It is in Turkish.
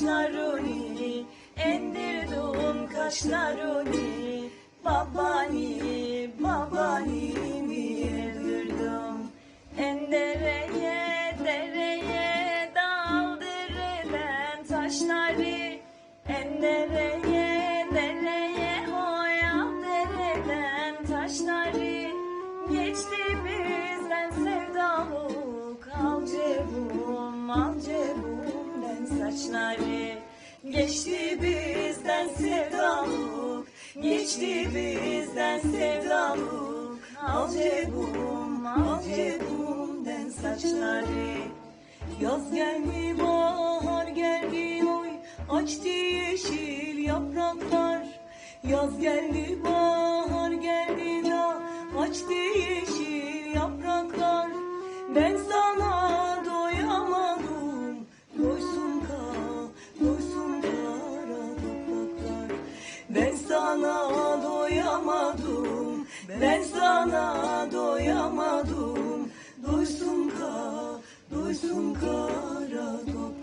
kaşlarını Endirdim kaşlarını Babani, babani bildirdim En dereye, dereye daldırılan taşları En dereye, dereye hoyam taşları Geçti saçları. Geçti bizden sevdalık geçti bizden sevdalık al cebum al cebumden saçları. Yaz geldi bahar geldi oy. Açtı yeşil yapraklar. Yaz geldi bahar geldi da. Açtı yeşil yapraklar. Ben sana sana doyamadım. Ben sana doyamadım. Doysun ka doysun kara topraklar